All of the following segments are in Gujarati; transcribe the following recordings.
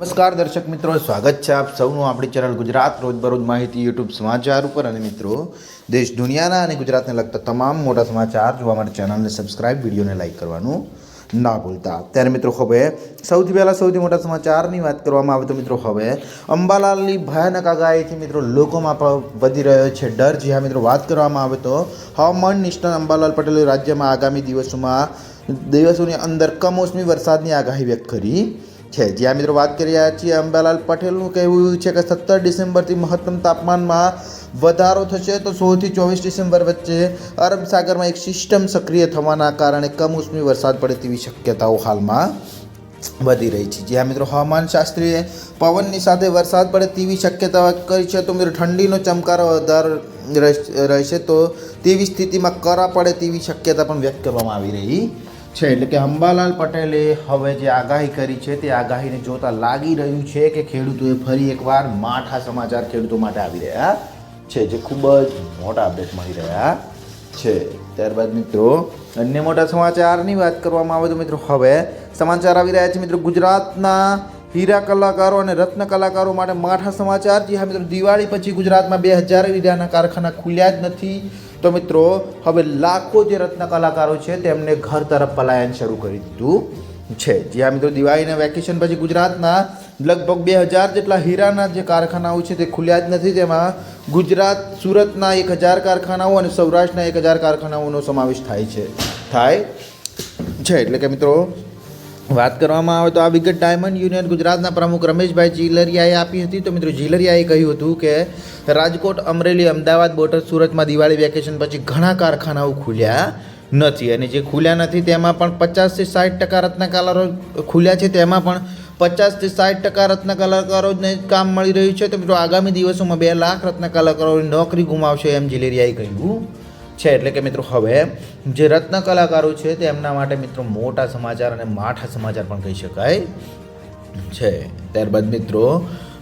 નમસ્કાર દર્શક મિત્રો, સ્વાગત છે આપ સૌનું આપણી ચેનલ ગુજરાત રોજબરોજ માહિતી યુટ્યુબ સમાચાર ઉપર. અને મિત્રો, દેશ દુનિયાના અને ગુજરાતને લગતા તમામ મોટા સમાચાર જોવા માટે ચેનલને સબસ્ક્રાઇબ, વિડીયોને લાઇક કરવાનું ના ભૂલતા. ત્યારે મિત્રો, હવે સૌથી પહેલાં સૌથી મોટા સમાચારની વાત કરવામાં આવે તો મિત્રો, હવે અંબાલાલની ભયાનક આગાહીથી મિત્રો, લોકોમાં વધી રહ્યો છે ડર. જ્યાં મિત્રો, વાત કરવામાં આવે તો હવામાન નિષ્ણાત અંબાલાલ પટેલે રાજ્યમાં આગામી દિવસોમાં દિવસોની અંદર કમોસમી વરસાદની આગાહી વ્યક્ત કરી. છે. જ્યાં મિત્રો વાત કરી રહ્યા છીએ, અંબાલાલ પટેલનું કહેવું છે કે સત્તર ડિસેમ્બરથી મહત્તમ તાપમાનમાં વધારો થશે તો સોળથી ચોવીસ ડિસેમ્બર વચ્ચે અરબ સાગરમાં એક સિસ્ટમ સક્રિય થવાના કારણે કમોસમી વરસાદ પડે તેવી શક્યતાઓ હાલમાં વધી રહી છે. જ્યાં મિત્રો હવામાન શાસ્ત્રીએ પવનની સાથે વરસાદ પડે તેવી શક્યતા કરી છે, તો મિત્રો ઠંડીનો ચમકારો વધારે રહેશે તો તેવી સ્થિતિમાં કરા પડે તેવી શક્યતા પણ વ્યક્ત કરવામાં આવી રહી છે, એટલે કે અંબાલાલ પટેલે હવે જે આગાહી કરી છે, તે આગાહીને જોતા લાગી રહ્યું છે કે ખેડૂતોએ ફરી એકવાર માઠા સમાચાર ખેડૂતો માટે આવી રહ્યા છે, જે ખૂબ જ મોટા અપડેટ મળી રહ્યા છે. ત્યારબાદ મિત્રો, અન્ય મોટા સમાચારની વાત કરવામાં આવે તો મિત્રો, હવે સમાચાર આવી રહ્યા છે મિત્રો ગુજરાતના હીરા કલાકારો અને રત્ન કલાકારો માટે માઠા સમાચાર. જી હા મિત્રો, દિવાળી પછી ગુજરાતમાં બે હજાર હીરાના કારખાના ખુલ્યા જ નથી. તો મિત્રો, હવે લાખો જે રત્ન કલાકારો છે તેમને ઘર તરફ પલાયન શરૂ કરી દીધું છે. જી હા મિત્રો, દિવાળીના વેકેશન પછી ગુજરાતના લગભગ બે હજાર જેટલા હીરાના જે કારખાનાઓ છે તે ખુલ્યા જ નથી. તેમાં ગુજરાત, સુરતના એક હજાર કારખાનાઓ અને સૌરાષ્ટ્રના એક હજાર કારખાનાઓનો સમાવેશ થાય છે. થાય છે. એટલે કે મિત્રો વાત કરવામાં આવે તો આ વિગત ડાયમંડ યુનિયન ગુજરાતના પ્રમુખ રમેશભાઈ જીલરિયાએ આપી હતી. તો મિત્રો, જીલરિયાએ કહ્યું હતું કે રાજકોટ, અમરેલી, અમદાવાદ, બોટાદ, સુરતમાં દિવાળી વેકેશન પછી ઘણા કારખાનાઓ ખુલ્યા નથી. અને જે ખુલ્યા નથી તેમાં પણ પચાસથી સાઠ ટકા રત્ન કલાકારો ખુલ્યા છે. તેમાં પણ પચાસથી સાઠ ટકા રત્ન કલાકારોને કામ મળી રહ્યું છે. તો મિત્રો, આગામી દિવસોમાં બે લાખ રત્નકલાકારોની નોકરી ગુમાવશે એમ જીલેરિયાએ કહ્યું. છે, એટલે કે મિત્રો હવે જે રત્ન કલાકારો છે તેમના માટે મિત્રો મોટા સમાચાર અને માઠા સમાચાર પણ કહી શકાય છે. ત્યારબાદ મિત્રો,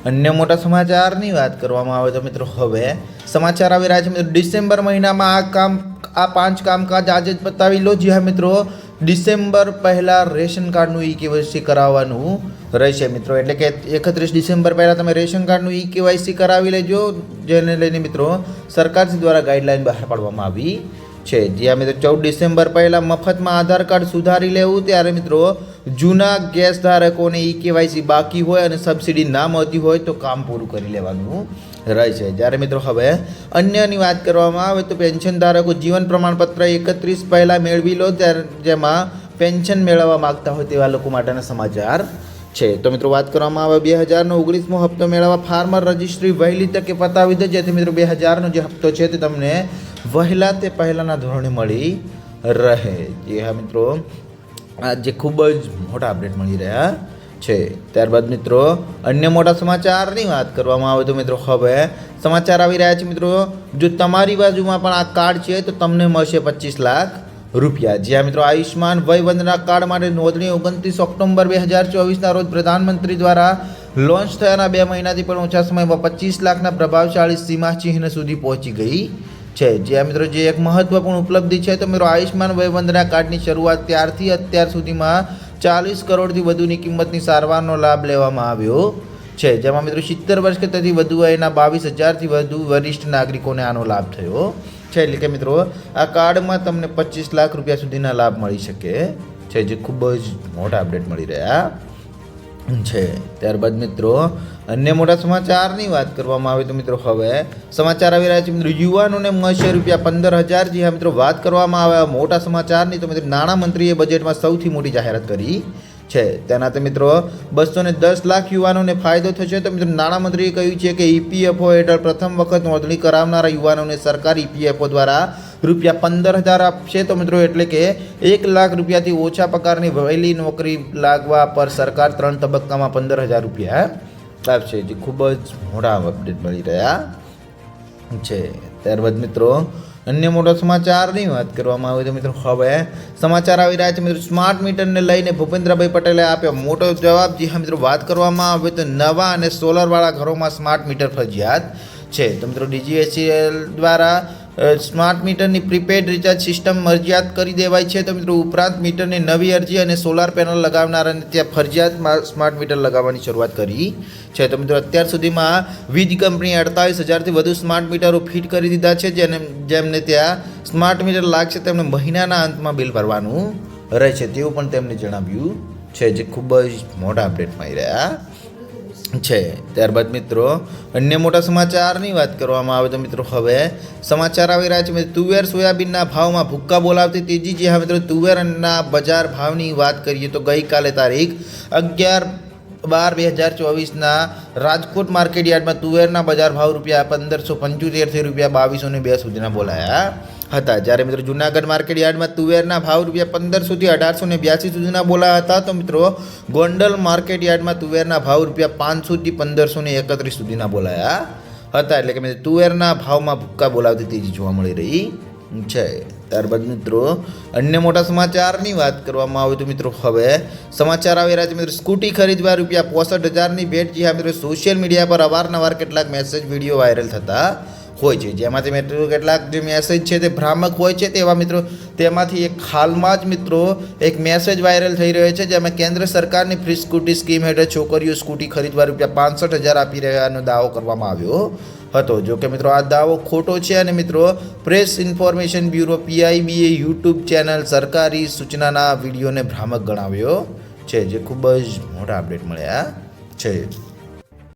અન્ય મોટા સમાચારની વાત કરવામાં આવે તો મિત્રો હવે સમાચાર આવી રહ્યા છે, મિત્રો ડિસેમ્બર મહિનામાં આ કામ, આ પાંચ કામકાજ આજે જ બતાવી લો. જી હા મિત્રો, ડિસેમ્બર પહેલાં રેશન કાર્ડનું ઈ કેવાયસી કરાવવાનું રહેશે મિત્રો. એટલે કે એકત્રીસ ડિસેમ્બર પહેલાં તમે રેશન કાર્ડનું ઈ કેવાયસી કરાવી લેજો, જેને લઈને મિત્રો સરકારશ્રી દ્વારા ગાઈડલાઈન બહાર પાડવામાં આવી છે. જ્યાં મિત્રો ચૌદ ડિસેમ્બર પહેલાં મફતમાં આધાર કાર્ડ સુધારી લેવું, ત્યારે મિત્રો જૂના ગેસ ધારકોને ઈ કેવાયસી બાકી હોય અને સબસિડી ના મળતી હોય તો કામ પૂરું કરી લેવાનું રહે છે. જ્યારે મિત્રો હવે અન્યની વાત કરવામાં આવે તો પેન્શન ધારકો જીવન પ્રમાણપત્ર એકત્રીસ પહેલાં મેળવી લો, ત્યારે જેમાં પેન્શન મેળવવા માગતા હોય તેવા લોકો માટેના સમાચાર છે. તો મિત્રો વાત કરવામાં આવે બે હજારનો ઓગણીસમો હપ્તો મેળવવા ફાર્મર રજિસ્ટ્રી વહેલી તકે પતાવી દે. જેથી મિત્રો બે હજારનો જે હપ્તો છે તે તમને વહેલા તે પહેલાંના ધોરણે મળી રહે. જે હા મિત્રો. આજે ખૂબ જ મોટા અપડેટ મળી રહ્યા છે. ત્યારબાદ મિત્રો અન્ય મોટા સમાચારની વાત કરવામાં આવે તો મિત્રો હવે સમાચાર આવી રહ્યા છે મિત્રો. જો તમારી બાજુમાં પણ આ કાર્ડ છે તો તમને મળશે પચીસ લાખ રૂપિયા. જ્યાં મિત્રો આયુષ્માન વયવંદના કાર્ડ માટે નોંધણી ઓગણત્રીસ ઓક્ટોબર બે હજાર ચોવીસના રોજ પ્રધાનમંત્રી દ્વારા લોન્ચ થયાના બે મહિનાથી પણ ઓછા સમયમાં પચીસ લાખના પ્રભાવશાળી સીમા ચિહ્ન સુધી પહોંચી ગઈ છે. જ્યાં મિત્રો જે એક મહત્વપૂર્ણ ઉપલબ્ધિ છે, તો મિત્રો આયુષ્માન વયવંદના કાર્ડની શરૂઆત ત્યારથી અત્યાર સુધીમાં ચાલીસ કરોડથી વધુની કિંમતની સારવારનો લાભ લેવામાં આવ્યો છે. જેમાં મિત્રો સિત્તેર વર્ષ કે તેથી વધુ વયના બાવીસ હજારથી વધુ વરિષ્ઠ નાગરિકોને આનો લાભ થયો. છે એટલે કે મિત્રો, આ કાર્ડમાં તમને પચીસ લાખ રૂપિયા સુધીના લાભ મળી શકે છે, જે ખૂબ જ મોટા અપડેટ મળી રહ્યા છે. ત્યારબાદ મિત્રો, અન્ય મોટા સમાચારની વાત કરવામાં આવે તો મિત્રો હવે સમાચાર આવી રહ્યા છે. મિત્રો, યુવાનોને મળશે રૂપિયા પંદર હજાર. જે મિત્રો, વાત કરવામાં આવે મોટા સમાચારની તો મિત્રો નાણામંત્રીએ બજેટમાં સૌથી મોટી જાહેરાત કરી છે. તેનાથી મિત્રો બસો ને દસ લાખ યુવાનોને ફાયદો થશે. તો મિત્રો, નાણામંત્રીએ કહ્યું છે કે ઈપીએફઓ હેઠળ પ્રથમ વખત નોંધણી કરાવનારા યુવાનોને સરકાર ઈપીએફઓ દ્વારા રૂપિયા પંદર હજાર આપશે. તો મિત્રો, એટલે કે એક લાખ રૂપિયાથી ઓછા પગારની વહેલી નોકરી લાગવા પર સરકાર ત્રણ તબક્કામાં પંદર હજાર રૂપિયા આપશે. જે ખૂબ જ મોટા અપડેટ મળી રહ્યા છે. ત્યારબાદ મિત્રો અન્ય મોટા સમાચારની વાત કરવામાં આવે તો મિત્રો હવે સમાચાર આવી રહ્યા છે. મિત્રો સ્માર્ટ મીટરને લઈને ભૂપેન્દ્રભાઈ પટેલે આપ્યો મોટો જવાબ. જી હા, મિત્રો, વાત કરવામાં આવે તો નવા અને સોલરવાળા ઘરોમાં સ્માર્ટ મીટર ફરજિયાત છે. તો મિત્રો ડીજીએસસીએલ દ્વારા સ્માર્ટ મીટરની પ્રીપેડ રિચાર્જ સિસ્ટમ મરજિયાત કરી દેવાય છે. તો મિત્રો, ઉપરાંત મીટરની નવી અરજી અને સોલાર પેનલ લગાવનારાને ત્યાં ફરજિયાત સ્માર્ટ મીટર લગાવવાની શરૂઆત કરી છે. તો મિત્રો, અત્યાર સુધીમાં વીજ કંપનીએ અડતાલીસ હજારથી વધુ સ્માર્ટ મીટરો ફિટ કરી દીધા છે. જેને, જેમને ત્યાં સ્માર્ટ મીટર લાગશે, તેમને મહિનાના અંતમાં બિલ ભરવાનું રહેશે. તેવું પણ તેમણે જણાવ્યું છે. જે ખૂબ જ મોટા અપડેટમાં આવી રહ્યા. છે. ત્યારબાદ મિત્રો, અન્ય મોટા સમાચારની વાત કરવામાં આવે તો મિત્રો હવે સમાચાર આવી રહ્યા છે. તુવેર સોયાબીનના ભાવમાં ભૂક્કા બોલાવતી તેજી જે. હા મિત્રો, તુવેરના બજાર ભાવની વાત કરીએ તો ગઈકાલે તારીખ અગિયાર બાર બે હજાર ચોવીસના રાજકોટ માર્કેટ યાર્ડમાં તુવેરના બજાર ભાવ રૂપિયા પંદરસો પંચોતેરથી રૂપિયા બાવીસો ને બે સુધીના બોલાયા. હતા. જ્યારે મિત્રો જુનાગઢ માર્કેટ યાર્ડમાં તુવેરના ભાવ રૂપિયા પંદરસોથી અઢારસો ને બ્યાસી સુધીના બોલાયા હતા, તો મિત્રો ગોંડલ માર્કેટ યાર્ડમાં તુવેરના ભાવ રૂપિયા પાંચસોથી પંદરસો ને એકત્રીસ સુધીના બોલાયા હતા. એટલે કે મિત્રો તુવેરના ભાવમાં ભૂક્કા બોલાવતી તેજી જોવા મળી રહી છે. ત્યારબાદ મિત્રો અન્ય મોટા સમાચારની વાત કરવામાં આવે તો મિત્રો હવે સમાચાર આવી રહ્યા છે. મિત્રો સ્કૂટી ખરીદવા રૂપિયા પોસઠ હજારની ભેટ, જે મિત્રો સોશિયલ મીડિયા પર અવારનવાર કેટલાક મેસેજ, વીડિયો વાયરલ થતા હોય છે. જેમાંથી મિત્રો કેટલાક જે મેસેજ છે તે ભ્રામક હોય છે તેવા મિત્રો, તેમાંથી એક હાલમાં જ મિત્રો એક મેસેજ વાયરલ થઈ રહ્યો છે, જેમાં કેન્દ્ર સરકારની ફ્રી સ્કૂટી સ્કીમ હેઠળ છોકરીઓ સ્કૂટી ખરીદવા રૂપિયા પાંસઠ હજાર આપી રહ્યાનો દાવો કરવામાં આવ્યો હતો. જો કે મિત્રો, આ દાવો ખોટો છે અને મિત્રો પ્રેસ ઇન્ફોર્મેશન બ્યુરો પીઆઈબીએ યુટ્યુબ ચેનલ સરકારી સૂચનાના વિડીયોને ભ્રામક ગણાવ્યો છે, જે ખૂબ જ મોટા અપડેટ મળ્યા છે.